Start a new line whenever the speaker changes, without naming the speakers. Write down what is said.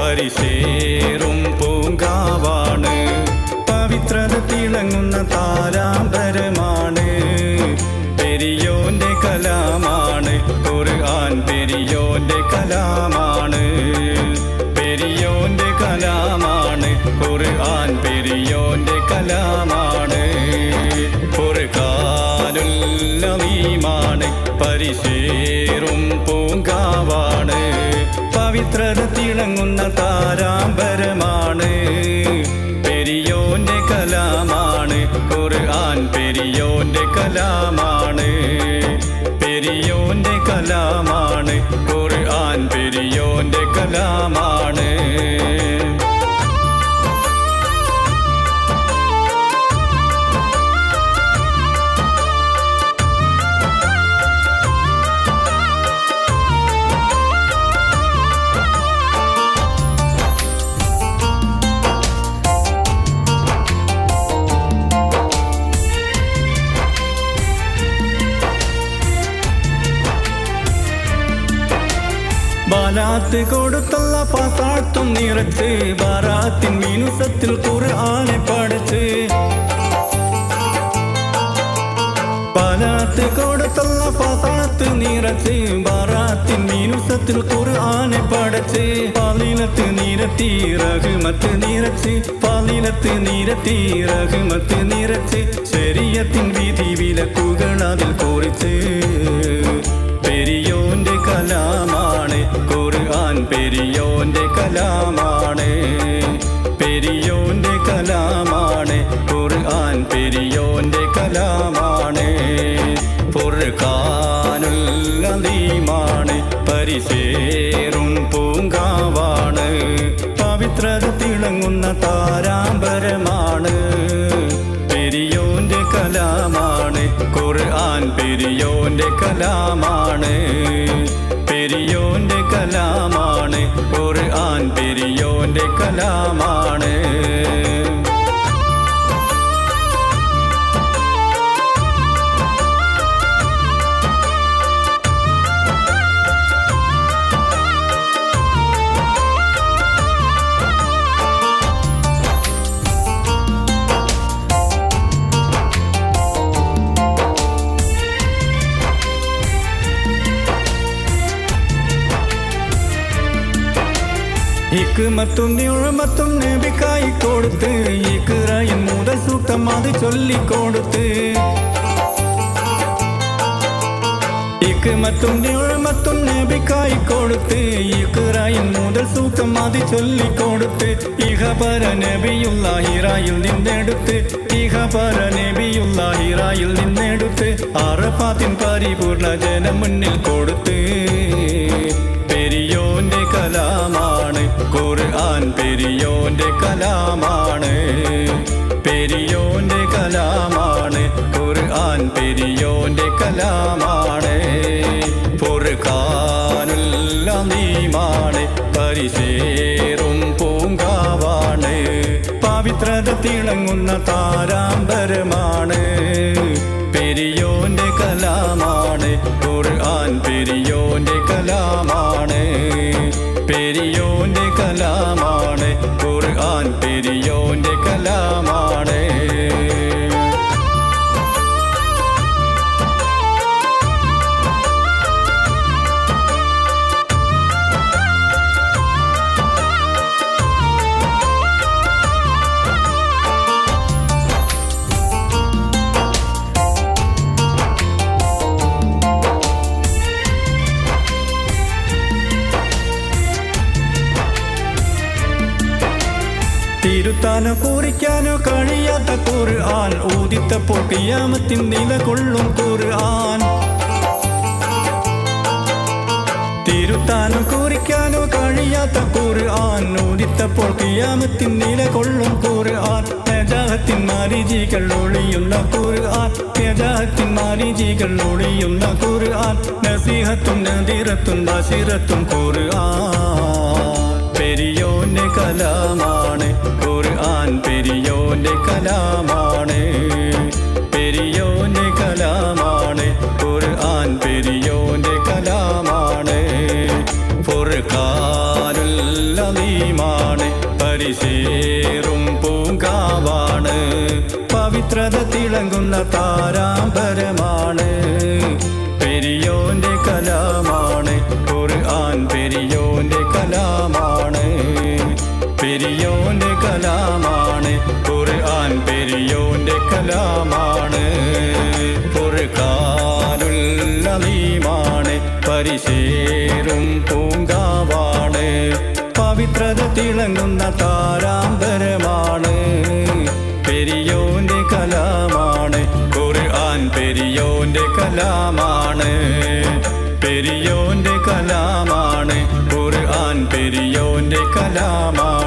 പരിശേറും പൂങ്കാവാണ്. പവിത്രത തിളങ്ങുന്ന താരാന്തരമാണ് പെരിയോന്റെ കലാമാണ്. ഖുർആൻ പെരിയോന്റെ കലാമാണ്. പെരിയോന്റെ കലാമാണ്. ഖുർആൻ പെരിയോന്റെ കലാമാണ്. ഒരു കാലുല്ലവീമാണ് പരിശേറും പൂങ്കാവാണ്. പവിത്രത തിളങ്ങുന്ന താരാമ്പരമാണ് പെരിയോന്റെ കലാമാണ് ഖുർആൻ. പെരിയോന്റെ കലാമാണ് ബാലാത്ത് കൊടുത്തുള്ള പാത്താട്ടും നിറച്ച്. ബാറാത്തിൻ മീനുസത്തിൽ ഖുർആനെ പഠിച്ച്. ബാലാത്ത് കൊടുത്തുള്ള പാസാത്ത് നിറച്ച്. ബാറാത്തിൻ മീനുസത്തിൽ ഖുർആനെ പഠിച്ച്. പാലിനത്ത് നിരത്തി റഹ്മത്ത് നിറച്ച്. പാലിനത്ത് നിരത്തി റഹ്മത്ത് നിറച്ച്. ശരീരത്തിൻ വിധി വിലക്കുകൾ അതിൽ കുറിച്ച്. പെരിയോന്റെ കലാമാണ്. പെരിയോന്റെ കലാമാണ്. ഖുർആൻ പെരിയോന്റെ കലാമാണ്. ഫുർഖാനുല്ലീമാണ് പരിശേറും പൂങ്കാവാണ്. പവിത്രത തിളങ്ങുന്ന താരാമ്പരമാണ് പെരിയോന്റെ കലാമാണ്. ഖുർആൻ പെരിയോന്റെ കലാമാണ്. പെരിയോന്റെ കലാമാണ് ഇക്കുമത്തും നിഴമത്തും നബിക്കായി കൊടുത്ത് ഇക്കുറായൻ മുതൽ സൂക്തം അത് ചൊല്ലിക്കൊടുത്ത് ഇക്കുമത്തും നിഴമത്തും നബിക്കായി കൊടുത്ത് ഇക്കുറായൻ മുതൽ സൂക്തം അത് ചൊല്ലിക്കൊടുത്ത് ഇഹപര നബിയുള്ള ഹിറായിൽ നിന്നെടുത്ത് ഇഹപര നബിയുള്ള ഹിറായിൽ നിന്നെടുത്ത് അറഫാത്തിൻ പരിപൂർണ ജനം മുന്നിൽ കൊടുത്ത് പെരിയോന്റെ കലാമാണ്. പെരിയോന്റെ കലാമാണ്. ഖുർആൻ പെരിയോന്റെ കലാമാണ്. ഫുർഖാനുല്ലീമാണ് പരിശേറും പൂങ്കാവാണ്. പവിത്രത തിളങ്ങുന്ന താരാമ്പരമാണ് പെരിയോന്റെ കലാമാണ്. ഖുർആൻ പെരിയോന്റെ കലാമാണ്. തിരുത്താനോ കുറിക്കാനോ കഴിയാത്ത ഖുർആൻ ഊതിത്തപ്പോൾ കിയാമത്തിൻ നിലകൊള്ളും ആൻ. തിരുത്താനോ കുറിക്കാനോ കഴിയാത്ത ഖുർആൻ ഊതിത്തപ്പോൾ കിയാമത്തിൻ നിലകൊള്ളും ഖുർആൻ നജാഹത്തിൻ മാരിജികൾ ഒളിയുന്ന ഖുർആൻ നജാഹത്തിൻ മാരിജികൾ ഒളിയുന്ന ആൻ. നസീഹത്തും നദീറത്തും ബശീറത്തും ഖുർആൻ പെരിയോന്റെ കലാമാണ് പെരിയോന്റെ കലാമാണ്. പെരിയോന്റെ കലാമാണ്. ഖുർആൻ പെരിയോന്റെ കലാമാണ്. ഫുർഖാനുല്ലീമാണ് പരിശേറും പൂങ്കാവാണ്. പവിത്രത തിളങ്ങുന്ന താരാമ്പരമാണ് പെരിയോന്റെ കലാമാണ്. ഖുർആൻ പെരിയോന്റെ കലാമാണ്. പെരിയോന്റെ കലാമാണ്. പവിത്രത തിളങ്ങുന്ന താരാമ്പരമാണ് പെരിയോന്റെ കലാമാണ്. ഖുർആൻ പെരിയോന്റെ കലാമാണ്. പെരിയോന്റെ കലാമാണ്. ഖുർആൻ പെരിയോന്റെ കലാമാണ്.